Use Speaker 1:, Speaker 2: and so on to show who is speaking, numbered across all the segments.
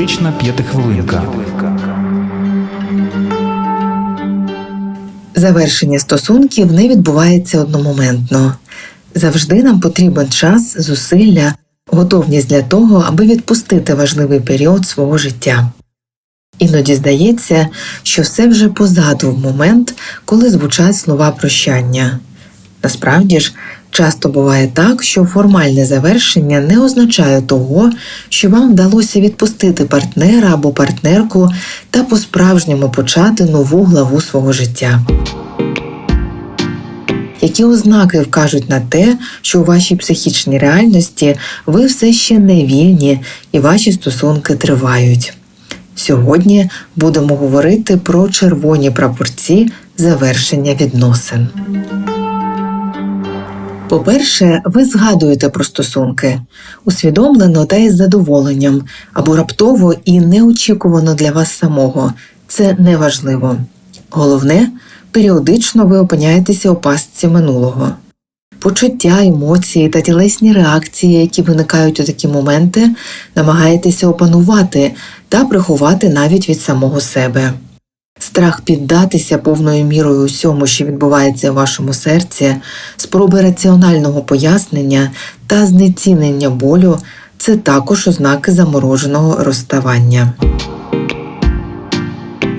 Speaker 1: Терапевтична п'ятихвилинка.
Speaker 2: Завершення стосунків не відбувається одномоментно. Завжди нам потрібен час, зусилля, готовність для того, аби відпустити важливий період свого життя. Іноді здається, що все вже позаду в момент, коли звучать слова прощання. Насправді ж, часто буває так, що формальне завершення не означає того, що вам вдалося відпустити партнера або партнерку та по-справжньому почати нову главу свого життя. Які ознаки вкажуть на те, що у вашій психічній реальності ви все ще не вільні і ваші стосунки тривають? Сьогодні будемо говорити про червоні прапорці завершення відносин. По-перше, ви згадуєте про стосунки усвідомлено та із задоволенням або раптово і неочікувано для вас самого. Це неважливо. Головне, періодично ви опиняєтеся у пастці минулого. Почуття, емоції та тілесні реакції, які виникають у такі моменти, намагаєтеся опанувати та приховати навіть від самого себе. Страх піддатися повною мірою усьому, що відбувається в вашому серці, спроби раціонального пояснення та знецінення болю це також ознаки замороженого розставання.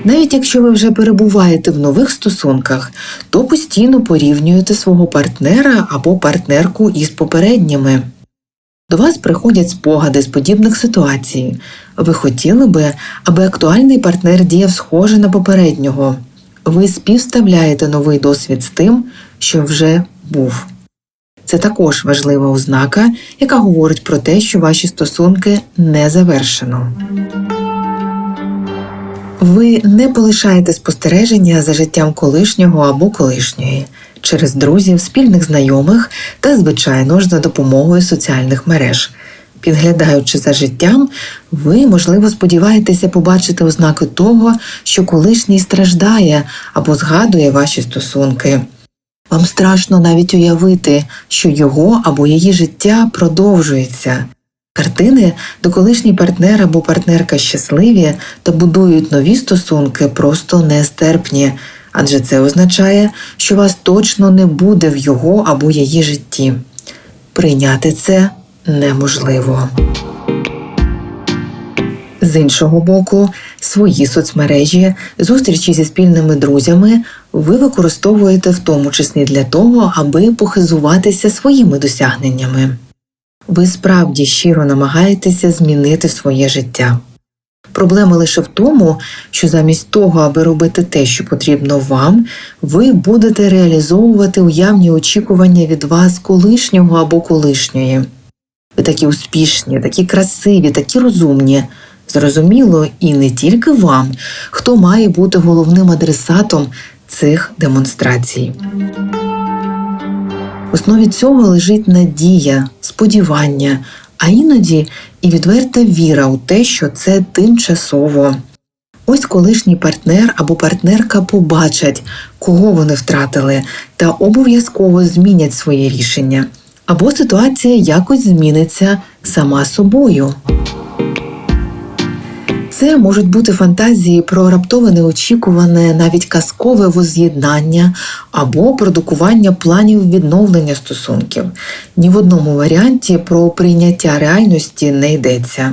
Speaker 2: Навіть якщо ви вже перебуваєте в нових стосунках, то постійно порівнюєте свого партнера або партнерку із попередніми. До вас приходять спогади з подібних ситуацій. Ви хотіли би, аби актуальний партнер діяв схоже на попереднього. Ви співставляєте новий досвід з тим, що вже був. Це також важлива ознака, яка говорить про те, що ваші стосунки не завершено. Ви не полишаєте спостереження за життям колишнього або колишньої через друзів, спільних знайомих та, звичайно ж, за допомогою соціальних мереж. Підглядаючи за життям, ви, можливо, сподіваєтеся побачити ознаки того, що колишній страждає або згадує ваші стосунки. Вам страшно навіть уявити, що його або її життя продовжується. Картини, де колишній партнер або партнерка щасливі та будують нові стосунки, просто нестерпні, адже це означає, що вас точно не буде в його або її житті. Прийняти це неможливо. З іншого боку, свої соцмережі, зустрічі зі спільними друзями ви використовуєте в тому числі для того, аби похизуватися своїми досягненнями. Ви справді щиро намагаєтеся змінити своє життя. Проблема лише в тому, що замість того, аби робити те, що потрібно вам, ви будете реалізовувати уявні очікування від вас колишнього або колишньої. Ви такі успішні, такі красиві, такі розумні. Зрозуміло, і не тільки вам, хто має бути головним адресатом цих демонстрацій. В основі цього лежить надія, сподівання, а іноді і відверта віра у те, що це тимчасово. Ось колишній партнер або партнерка побачать, кого вони втратили, та обов'язково змінять своє рішення, або ситуація якось зміниться сама собою. Це можуть бути фантазії про раптове неочікуване, навіть казкове воз'єднання або продукування планів відновлення стосунків. Ні в одному варіанті про прийняття реальності не йдеться.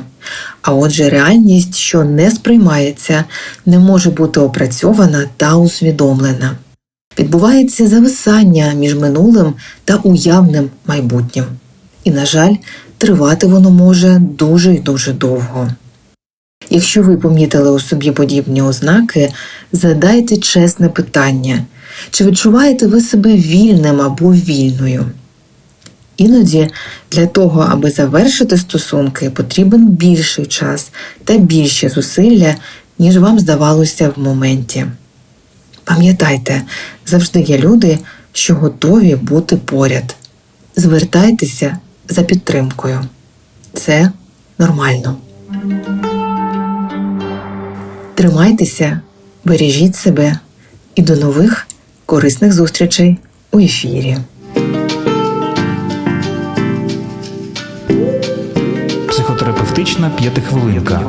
Speaker 2: А отже, реальність, що не сприймається, не може бути опрацьована та усвідомлена. Відбувається зависання між минулим та уявним майбутнім. І, на жаль, тривати воно може дуже й дуже довго. Якщо ви помітили у собі подібні ознаки, задайте чесне питання, чи відчуваєте ви себе вільним або вільною? Іноді для того, аби завершити стосунки, потрібен більший час та більші зусилля, ніж вам здавалося в моменті. Пам'ятайте, завжди є люди, що готові бути поряд. Звертайтеся за підтримкою. Це нормально. Тримайтеся, бережіть себе і до нових корисних зустрічей у ефірі.
Speaker 1: Психотерапевтична п'ятихвилинка.